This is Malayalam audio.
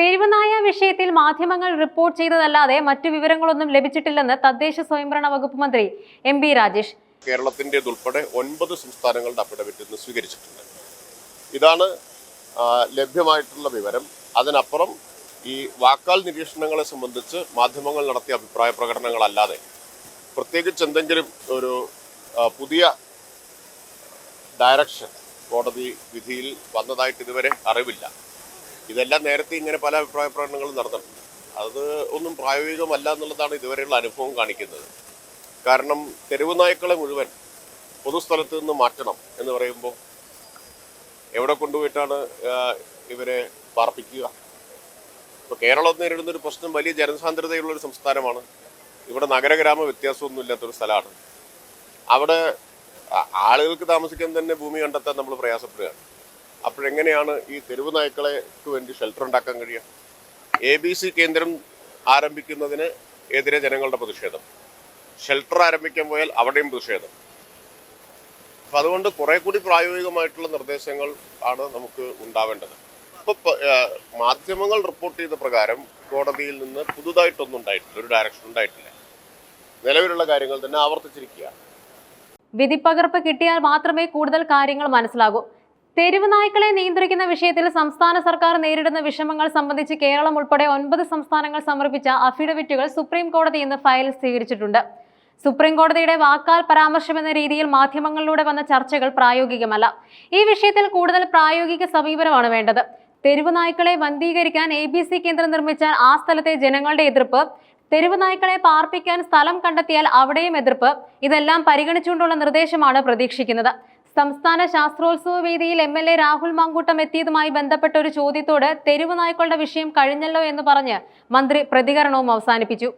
തെരുവുനായ വിഷയത്തിൽ മാധ്യമങ്ങൾ റിപ്പോർട്ട് ചെയ്തതല്ലാതെ മറ്റു വിവരങ്ങളൊന്നും ലഭിച്ചിട്ടില്ലെന്ന് തദ്ദേശ സ്വയംഭരണ വകുപ്പ് മന്ത്രി എം ബി രാജേഷ്. കേരളത്തിന്റെതുൾപ്പെടെ ഒൻപത് സംസ്ഥാനങ്ങളുടെ അഫിഡവിറ്റ് ഇന്ന് സ്വീകരിച്ചിട്ടുണ്ട്. ഇതാണ് ലഭ്യമായിട്ടുള്ള വിവരം. അതിനപ്പുറം ഈ വാക്കാൽ നിരീക്ഷണങ്ങളെ സംബന്ധിച്ച് മാധ്യമങ്ങൾ നടത്തിയ അഭിപ്രായ പ്രകടനങ്ങളല്ലാതെ പ്രത്യേകിച്ച് എന്തെങ്കിലും ഒരു പുതിയ ഡയറക്ഷൻ കോടതി വിധിയിൽ വന്നതായിട്ട് ഇതുവരെ അറിവില്ല. ഇതെല്ലാം നേരത്തെ ഇങ്ങനെ പല അഭിപ്രായ പ്രകടനങ്ങളും നടന്നിട്ടുണ്ട്. അത് ഒന്നും പ്രായോഗികമല്ല എന്നുള്ളതാണ് ഇതുവരെയുള്ള അനുഭവം കാണിക്കുന്നത്. കാരണം തെരുവ് നായ്ക്കളെ മുഴുവൻ പൊതുസ്ഥലത്ത് നിന്ന് മാറ്റണം എന്ന് പറയുമ്പോൾ എവിടെ കൊണ്ടുപോയിട്ടാണ് ഇവരെ പാർപ്പിക്കുക? ഇപ്പോൾ കേരളം നേരിടുന്ന ഒരു പ്രശ്നം വലിയ ജനസാന്ദ്രതയുള്ള ഒരു സംസ്ഥാനമാണ്. ഇവിടെ നഗരഗ്രാമ വ്യത്യാസമൊന്നും ഇല്ലാത്തൊരു സ്ഥലമാണ്. അവിടെ ആളുകൾക്ക് താമസിക്കാൻ തന്നെ ഭൂമി കണ്ടെത്താൻ നമ്മൾ പ്രയാസപ്പെടുകയാണ്. അപ്പോഴെങ്ങനെയാണ് ഈ തെരുവ് നായ്ക്കളെക്ക് വേണ്ടി ഷെൽട്ടർ ഉണ്ടാക്കാൻ കഴിയുക? എ ബി സി കേന്ദ്രം ആരംഭിക്കുന്നതിന് എതിരെ ജനങ്ങളുടെ പ്രതിഷേധം. ഷെൽട്ടർ ആരംഭിക്കാൻ പോയാൽ അവിടെയും പ്രതിഷേധം. അപ്പം അതുകൊണ്ട് കുറെ കൂടി പ്രായോഗികമായിട്ടുള്ള നിർദ്ദേശങ്ങൾ ആണ് നമുക്ക് ഉണ്ടാവേണ്ടത്. ഇപ്പോൾ മാധ്യമങ്ങൾ റിപ്പോർട്ട് ചെയ്ത പ്രകാരം കോടതിയിൽ നിന്ന് പുതുതായിട്ടൊന്നും ഉണ്ടായിട്ടില്ല ഒരു ഡയറക്ഷൻ ഉണ്ടായിട്ടില്ല. നിലവിലുള്ള കാര്യങ്ങൾ തന്നെ ആവർത്തിച്ചിരിക്കുകയാണ്. വിധിപ്പകർപ്പ് കിട്ടിയാൽ മാത്രമേ കൂടുതൽ കാര്യങ്ങൾ മനസ്സിലാകൂ. തെരുവ് നായ്ക്കളെ നിയന്ത്രിക്കുന്ന വിഷയത്തിൽ സംസ്ഥാന സർക്കാർ നേരിടുന്ന വിഷമങ്ങൾ സംബന്ധിച്ച് കേരളം ഉൾപ്പെടെ ഒൻപത് സംസ്ഥാനങ്ങൾ സമർപ്പിച്ച അഫിഡവിറ്റുകൾ സുപ്രീം കോടതി ഇന്ന് ഫയൽ സ്വീകരിച്ചിട്ടുണ്ട്. സുപ്രീം കോടതിയുടെ വാക്കാൽ പരാമർശം എന്ന രീതിയിൽ മാധ്യമങ്ങളിലൂടെ വന്ന ചർച്ചകൾ പ്രായോഗികമല്ല. ഈ വിഷയത്തിൽ കൂടുതൽ പ്രായോഗിക സമീപനമാണ് വേണ്ടത്. തെരുവ് നായ്ക്കളെ വന്ധീകരിക്കാൻ എ ബി സി കേന്ദ്രം നിർമ്മിച്ച ആ സ്ഥലത്തെ ജനങ്ങളുടെ എതിർപ്പ് തെരുവ് നായ്ക്കളെ പാർപ്പിക്കാൻ സ്ഥലം കണ്ടെത്തിയാൽ അവിടെയും എതിർപ്പ് ഇതെല്ലാം പരിഗണിച്ചുകൊണ്ടുള്ള നിർദ്ദേശമാണ് പ്രതീക്ഷിക്കുന്നത്. സംസ്ഥാന ശാസ്ത്രോത്സവ വേദിയിൽ M L A Rahul Mankoottam എത്തിയതുമായി ബന്ധപ്പെട്ട ഒരു ചോദ്യത്തോട് തെരുവ് നായ്ക്കളുടെ വിഷയം കഴിഞ്ഞല്ലോ എന്ന് പറഞ്ഞ് മന്ത്രി പ്രതികരണവും അവസാനിപ്പിച്ചു.